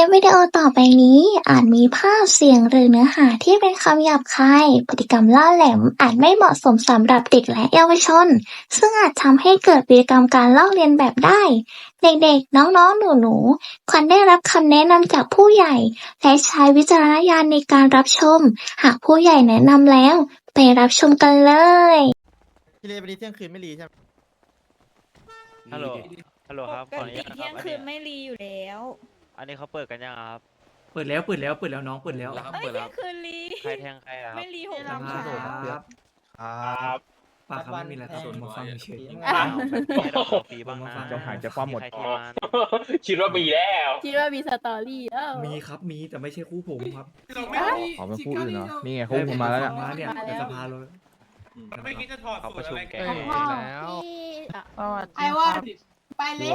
ลิปวิดีโอต่อไปนี้ อาจมีภาพเสียงหรือเนื้อหาที่เป็นคำหยาบคาย พฤติกรรมล่าแหลมอาจไม่เหมาะสมสำหรับเด็กและเยาวชน ซึ่งอาจทำให้เกิดพฤติกรรมการลอกเลียนแบบได้ เด็กๆ น้องๆ หนูๆ ควรได้รับคำแนะนำจากผู้ใหญ่ และใช้วิจารณญาณในการรับชม หากผู้ใหญ่แนะนำแล้ว ไปรับชมกันเลย พี่เลวันนี้เที่ยงคืนไม่รีใช่ไหมฮัลโหล ฮัลโหลครับปขอกอนุติญาตนะคเที่ยรังบอันคืนี้นไม่รีอยู่แล้ว อันนี้เขาเปิดกันยังครับ เปิดแล้วเปิดแล้วเปิดแล้วน้องเปิดแล้วแล้วเอ้ยเที่ยงคืนรีใครแทงใครอะครับ ไม่รีหกคโมงเช้ารับครับปากครับไม่มีอะไรครับผมมาฟังเฉย อ้าวให้เราขอฟรีบ้างนะจะหายจะคว่ำหมด ใครที่มา คิดว่ามีแล้ว คิดว่ามีสตอรี่เออ มีครับมีแต่ไม่ใช่คู่ผมครับขอเป็นคู่อื่นเหรอนี่ไงคู่ผมมาแล้วเนี่ย มาเนี่ยในสภาเลยไม่คิดจะถอดเขาสูประตรชุมอะไรแกกันแล้วที่อะไอ้ว่า ไปเล็ก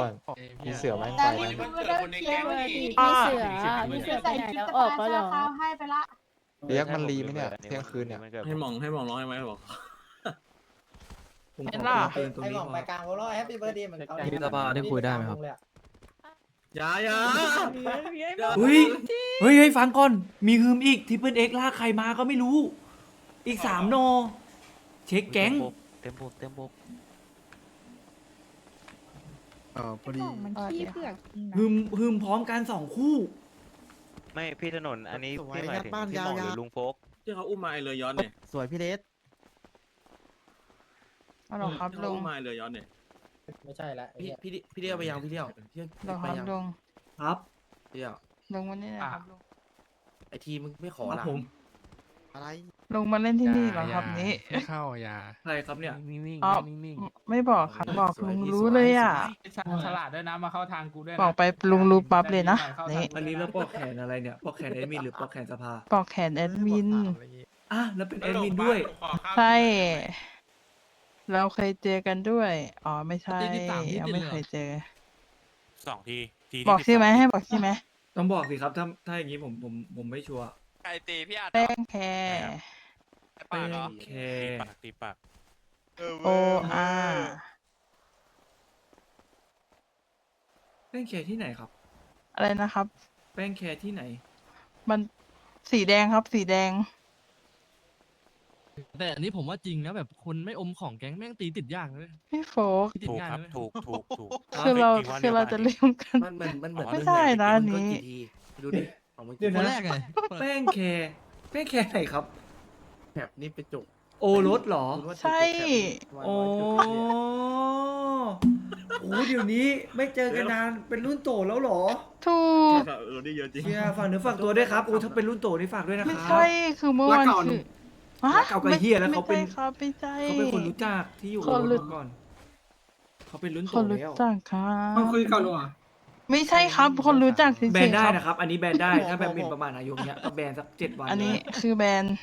พี่เสือแม่งแต่ไปนี่แล้วมันเริ่มเคลียร์เบอเลร์ยดีพี่เสือพี่เสือไปใส่ไหนชุดแล้วกระออกต่ายก็หรเสื้ออขาวให้ไปละ เรียกมันรีไหมเนี่ยเที่ยงคืนเนี่ยกิดให้หมองให้หมองร้องให้ไหมบอกผมขอเตือนตรงไอ้นี้หม่องพไปอกลางวอลล์แฮปปี้เบิร์ดเดย์เหมือนเขาที่สภาได้คุยได้ไหมครับ อยาอยาเฮ้ยเฮ้ยเฮ้ยฟังก่อน มีฮืมอีกที่เปิลเอ็กลากใครมาก็ไม่รู้ อีกสามโน เช็คแก๊ง เต็มบบเต็มบบ เออพอดีมันขี้เผือกจริงนะฮืมฮืมพร้อมกันสองคู่ ไม่พี่ถนนอันนี้พี่หมายถึงพี่หมองหรือลุงโฟกที่เขาอุ้มมาไอเรือย้อนเนี่ยสวยพี่เลสฮัลโหลครับที่ลุเขางอุ้มมาไอเรือย้อนเนี่ย ไม่ใช่ละพี่พี่พี่เดียวไปยังพี่เดียวพี่ฮัลโหลครับลุงครับพี่เดียวลุงวันนี้นะครับลุงไอทีมึงไม่ขอครับละผม อะไรลุงมาเล่นที่นี่เหรอครับนี้ไม่เข้าอย่าใครครับเนี่ยนิ่งอ๋อๆนิ่งไม่บอกครับบอกลุงรู้เลยอะฉลาดด้วยนะมาเข้าทางกูด้วยบอกไปลุงรู้ปั๊บเลยนะนี่อันนี้แล้วปอกแขนอะไรเนี่ยปอกแขนแอดมินหรือปอกแขนสภาปอกแขนแอดมินอะแล้วเป็นแอดมินด้วยใช่เราเคยเจอกันด้วย อ๋อไม่ใช่ยังไม่เคยเจอสองทีทีบอกใช่ไหมให้บอกใช่ไหมต้องบอกสิครับถ้าถ้าอย่างนี้ผมผมผมไม่ชัวร์ ใครตีพี่อาจแป้งแคแป้งแคปากตีปาก โออาแป้งแคที่ไหนครับ อะไรนะครับ แป้งแคที่ไหน มันสีแดงครับสีแดง แต่อันนี้ผมว่าจริงนะแบบคนไม่อมของแก๊งแม่งตีติดยากเลยพี่โฟกติดถูกง่ายครับเลยถูกถูกถูกคือเราอีกวันคือเราจะเดียวเล่นกัน มันเหมือนมันเหมือนไม่ใช่นะอันนี้มึงก็กี่ทีดูดิ ของมึงเดี๋ยว คนนะแรกไงแป้งแคแป้งแคไหนครับแบบนี้ไปจุกโอรสเหรอ คุณว่าจุกใช่แบบโอ้วันๆจุกแบบนี้โหเดี๋ยวนี้ไม่เจอกันนานเป็นรุ่นโตแล้วเหรอถูกเออได้เยอะจริง เชียร์ฝากเนื้อฝากตัวด้วยครับโอ้ถ้าเป็นรุ่นโตนี่ฝากด้วยนะคไม่รับ ใช่คือเมื่อวานคือฮะรักเก่ากับเหี้ยแล้วเขาเป็น ไม่ใช่ครับไม่ใช่ เขาเป็นคนรู้จักที่อยู่คนโอรรู้สก่อน เขาเป็นรุ่นโตคนรู้แล้วจักครับมันคุยกันหรอ ไม่ใช่ครับคนรู้จักจริงแบนๆได้ครับ นะครับ อันนี้แบนได้ ถ้าแบบหมิ่นประมาทนายกเนี้ยก็แบนสักเจ็ดวันอันนี้คือแบรนด์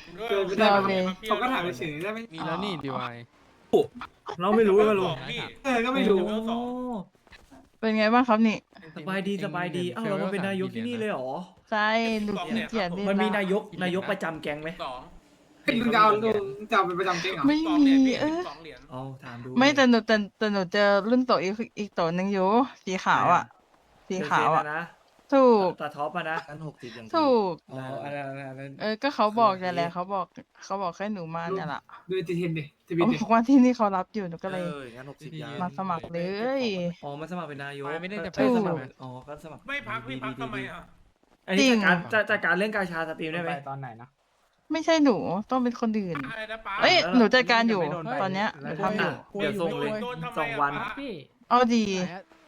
ได้เราเลยเขาก็ถามเฉยได้ไหมๆมีแล้วนี่ดีวาย เราไม่รู้ว่าลุงพี่เออก็ไม่รู้โอ้เป็นไงบ้างครับนี่สบายดีสบายดีเอ้าเรามาเป็นนายกที่นี่เลยเหรอ ใช่ดูขี้เกียจนี่มันมีละนายกนายกประจำแก๊งไหมสองมึงจะเอาลุงจะเอาเป็นประจำเจ๊งเหรอไม่สองเหรีมียญพี่เออสองเหรียญ เอาถามดูไม่แต่หนูแต่แต่หนูเจอรุ่นโตอีกอีกโตหนึ่งอยู่สีขาวอะ สีขาวอะเจเจนนะถูกตาท็อปอะนะกันหกสิบอย่างถูกอ๋ออันนั้นอันนั้นอันนั้นเออ ก็เขาบอกนั่นแหละเขาบอกเขาบอกให้หนูมาเนี่ยแหละดูจีเทนดิจีบีเขาดิบอกว่าที่นี่เขารับอยู่หนูก็เลยเอองั้นหกสิบอย่างมาสมัครเลย อ๋อมันสมัครเป็นนายกไม่ได้จะเอ้ยถูกสมัครเป็นอ๋อก็สมัครไม่พักพี่พักดีๆทำไมดีๆอะอันนี้จริจังดการจะจัดการเรื่องกาชาสตรีมได้ไหมตอนไหนนะไม่ใช่หนูต้องเป็นคนอื่นอะไรนะป้าเอ้ยแล้วหนูจัดการอยู่ไม่โดนไปตอนเนี้ยหนูทำอยู่เดี๋ยวส่งเลยโดนทำไมสองวันะป้า เอาดี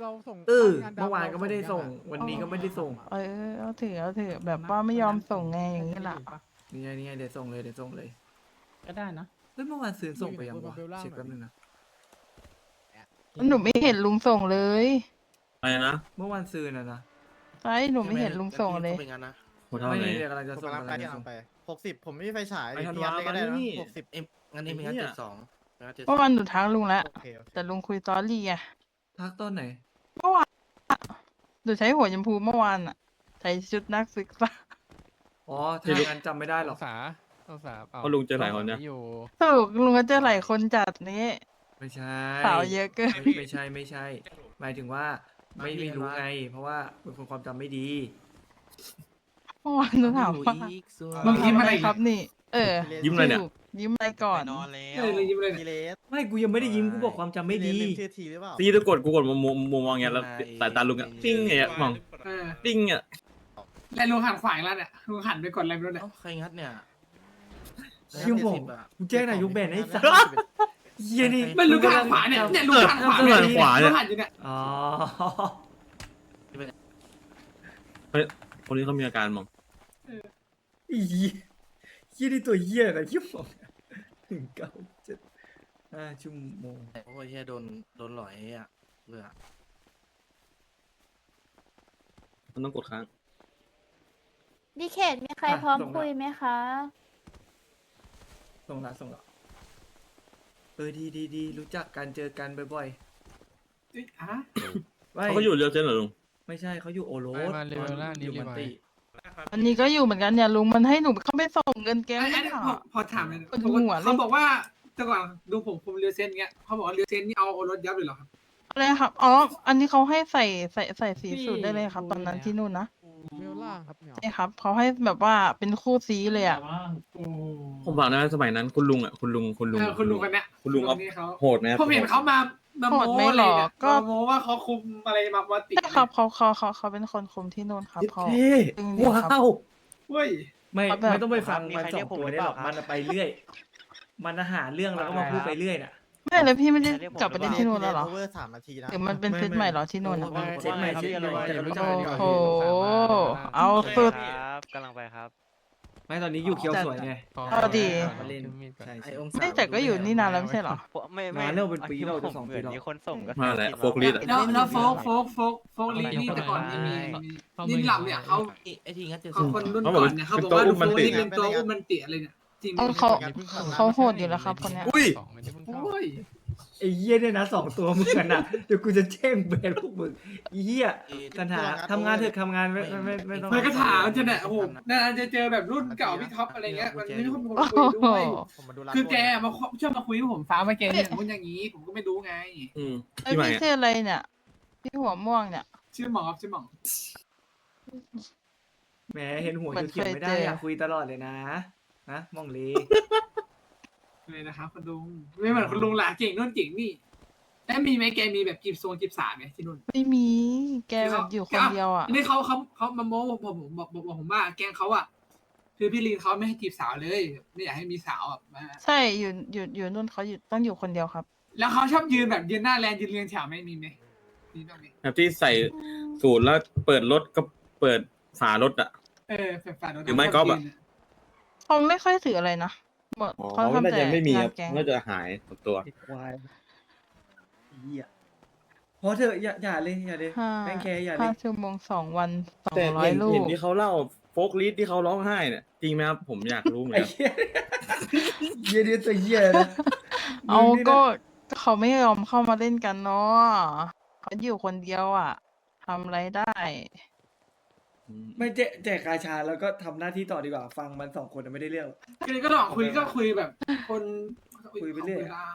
เราส่งเออเมื่อวานก็ไม่ได้ส่ง วันนี้ก็ไม่ได้ส่งเออเอาถือเอาถือแบบว่าไม่ยอมส่งไงอย่างนี้ล่ะนี่ไงนี่ไงเดี๋ยวส่งเลยเดี๋ยวส่งเลยก็ได้นะเฮ้ยเมื่อวานซื้อส่งไปยังวะเช็คแป๊บนึงนะหนูไม่เห็นลุงส่งเลยอะไรนะเมื่อวานซื้อนะนะใช่หนูไม่เห็นลุงส่งเลยก็เป็นงั้นนะไม่ได้เดี๋ยวกำลังจะส่งกำลังกำไปลังจะกำลัส่งงไปหกสิบผมไม่มีไฟฉายไปธันเทียวานเลยก็ได้มานะนี่หกสิบเอ็มงั้นเอ็มงั้นเจ็ดสองงั้นเจ็ดสเมื่อองวานหนูทักลุงแล้วโอเคโอเคแต่ลุงคุยตอรี่อะ ทักตอนไหน เมื่อวานอะหนูใช้หัวชมพูเมื่อวานอะใส่ชุดนักศึกษาอ๋อถ้าอย่างนั้นจำไม่ได้หรสอกงสาสงสาเปล่าเพราะลุงเจอหลายคนเนี่ยอยู่ ถูกลุงก็เจอหลายคนจัดนี้ไม่ใช่ สาวเยอะเกิน ไม่ไม่ใช่ไม่ใช่ หมายถึงว่าไม่ไม่รู้ไง เพราะว่าเป็นคนความจำไม่ดีมื่อวานหนูถามว่ามึงยิ้มอะไรทำครับนี่ เออยิ้มอะไรเนี่ย ถูก ยิ้มอะไรก่อนนอนแล้เอวอเลยยิ้มเลยทีเนี่ยเลสไม่กูยังไม่ได้ยิ้มกูบอกความจำไม่ดีทีเลสลืชื่อทีหรือเปล่า ตีตะกดกูกดมุมมุมมุมมองอย่างเงี้ยแล้วสายตาลุงอะปิ้งอย่างเงี้ยมองเออปิ้งอะแล้วลุงหันขวาอีกแล้วเนี่ยลุงหันไปกดอะไรไม่รู้เนี่ย เอ้าใครงัดเนี่ยเชี่ยบอก กูแจ้งนายกแบนให้สัตว์เฮียนี่ไม่ลุงก็หันขวาเนี่ยเนี่ยลุงหันขวาเออหันขวาเนี่ยลุงหันอยู่เนี่ยอ๋อ คนนี้เขามีอาการมองอีเหี้ยเฮียนี่ตัวเฮียอะไรที่บอก หนึ่งเก้าเจ็ดห้าชั่วโมงโอ้ยเฮียโดนโดนหลอยอะเบื่อมันต้องกดค้าง ดิเขตมีใครพร้อมคุยไหมคะ ส่งละส่งละเออดีดีดีรู้จักกันเจอกันบ่อยเอ้ยอะๆไม่เขาก็อยู่เรียวเซนเหรอลุงไม่ใช่เขาอยู่โอโรไปสมาเรเวลล่านี่อยู่รีมันไวติ อันนี้ก็อยู่เหมือนกันเนี่ยลุงมันให้หนูเข้าไปส่งเงินแกไอ้ไม่ไอ้ค่ะพอพอถามเลยปวดหัวเลย เขาบอกว่าแต่ก่อนดูผมผมเรียวเซนเงี้ยเขาบอกว่าเรียวเซนนี่เอารถยับเลยเหรอครับอะไรครับอ๋ออันนี้เขาให้ใส่ใส่ใส่สีสูทได้เลยครับ ตอนนั้นที่นู่นนะเวลล่าครับเหมียวใช่ครับเขาให้แบบว่าเป็นคู่ซีเลยอะโอ้ผมบอกนะสมัยนั้นคุณลุงอะคุณลุงคุณลุงเออคุณลุงคนเนี้ยคุณลุงเอานี่เขาโหดไหมครับผมเห็นเขามามา โหดโม้ไม่อะไรหรอกเนี่ยก็มาโม้ว่าเขาคุมอะไรมาวัติใช่ครับเขาเขาเขาเขาเป็นคนคุมที่นู่นครับเขา เท่จริงๆครับ ว้าวเว้ยไม่เขาแบบ ไม่ต้องไปฟังมีมันใครสเรีอยกงผมตัวหรือได้หรอกเปล่าครับมันไปเรื่อย มันหาเรื่องแล้วก็มาพูดไปเรื่อยน่ะ ไม่เลยพี่ไม่ได้เรียกผมกลับไปเล่นที่นู่นแล้วเหรอเวอร์สามนาทีนะ หรือมันเป็นไม่เซตไม่ใหม่เหรอที่นู่นอะไม่เซ็ตใหม่เซ็ตเดียวแต่รู้จักกันดีกว่าโอ้โห เอาสุด ครับกำลังไปครับ ไม่ตอนนี้อยู่เคียวสวยไง เอาดีมาเล่นมีดก่อนใช่ไอใช่องศาไม่แต่ก็อยู่นี่นานแล้วไม่ใช่เหรอ ไม่ไม่นานแล้วเป็นปีแล้วผมจะสองเหปีมือนแล้ว มีคนส่งก็มาแหละโฟกลิสต์อะแล้วแล้วโฟกโฟกโฟกโฟกลีนี่แต่ก่อนมีมีมีนี่หลับเนี่ยเขาไอทีงัดเจ็ดสเขาองคนรุ่นก่อนเนี่ยเขาบอกว่าดูโฟกลีเป็นตัวอุ้มมันติอะไรเนี่ยจริงไหมเอาเขาเขาโหดอยู่แล้วครับคนเนี้ยอุ้ยสองไม่ได้เพิ่งเข้าโอ้ย ไอ้เหี้ยเนี่ยนะสองตัวมึงกันนะเดี๋ยวกูจะแจ้งแบนพวกมึงไอ้เหี้ยปัญหาทำงานเถอะทำงานไม่ไม่ไม่ไม่ต้อง มันก็ถามจะเนี่ยโอ้โหน่าจะเจอแบบรุ่นเก่าพี่ท็อปอะไรเงี้ยมันไม่มีคนมาคุยด้วยผมมาดูร้านคือแกมาชอบมาคุยกับผมฟ้ามาแกเนี่ยมันอย่างนี้ผมก็ไม่รู้ไงอืมไอที่ใหม่พี่อะชื่ออะไรเนี่ยพี่หัวม่วงเนี่ยชื่อหมอครับชื่อหมอแหมเห็นหัวเหมือนเขียวๆไม่ได้เคยเจออยากคุยตลอดเลยนะนะมองลี เลยนะครับคุณลุงไม่เหมือนคุณลุงหล่ะเก่งนู่นเก่งนี่แล้วมีไหมแกมีแบบจีบโซนจีบสามไหมที่นู่น ไม่มี แกแบบอยู่คนเดียวอะอันนี้เขาเขาเขามาโม้ผมผมบอกบอกบอกผมว่า แกงเขาอะคือพี่ลีนเขาไม่ให้จีบสาวเลย ไม่อยากให้มีสาวแบบมาใช่อยู่อยู่อยู่นู่นเขาอยู่ต้องอยู่คนเดียวครับ แล้วเขาชอบยืนแบบยืนหน้าแลนยืนเรียงแถวไม่มีไหมมีบ้างไหมแบบที่ใส่สูตรแล้วเปิดรถก็เปิดฝารถอะ เออแฟนๆหรือไม่ก็แบบเขาไม่ค่อยถืออะไรนะ หมดอ๋อเขาเขาทำน่าแต่จะไม่มีงาคนรับแก๊งน่าจะหายหมดตัวไอ้ควายไอ้เหี้ยพอเถอะอย่าอย่าเลยอย่าเลยห้าแม่งแคร์อย่าเลห้ายชั่วโมงสองวันสองแต่ร้อเห็ยนลูเห็นก ที่เขาเล่าโฟกลิสที่เขาร้องไห้เนี่ยจริงไหมครับผมอยากรู้เหมือนไอ้กัน เหี้ยเหี้ยเนี่ยตัวเหี้ยนะเอามึงนี่นะก็เขาไม่ยอมเข้ามาเล่นกันเนาะเขาอยู่คนเดียวอะทำอะไรได้อืม ไม่แจกแจกกาชาแล้วก็ทำหน้าที่ต่อดีกว่า ฟังมันสองคนน่ะไม่ได้เรื่องหรอก คือก็ลองคุยก็คุยแบบ คนคุยไปเรื่อยา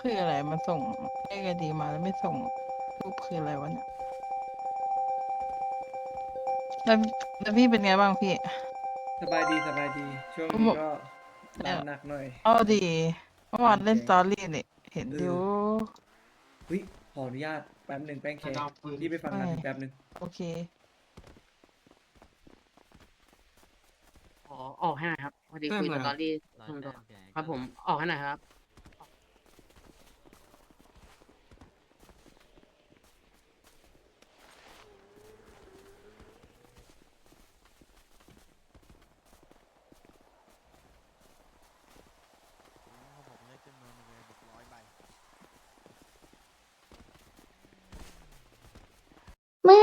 คืออะไรมาส่งเลขไอดีมาแล้วไม่ส่งรูปคืออะไรวะเนี่ยแล้วแล้วพี่เป็นไงบ้างพี่ สบายดีสบายดี ช่วงผมนี้บอก ก็งานหนักหน่อย เอาดีเมื่อวานเล่นสตอรี่นี่เห็นเอออยู่ เฮ้ยขออนุญาตแป๊บหนึ่งแป้งแคร์รีบไปฟังงานไม่แป๊บหนึ่งโอเคอ๋อออกให้หน่อยครับพอดีคุยสตอรี่ส่วนตัวครับผมออกให้หน่อยครับ เมื่อ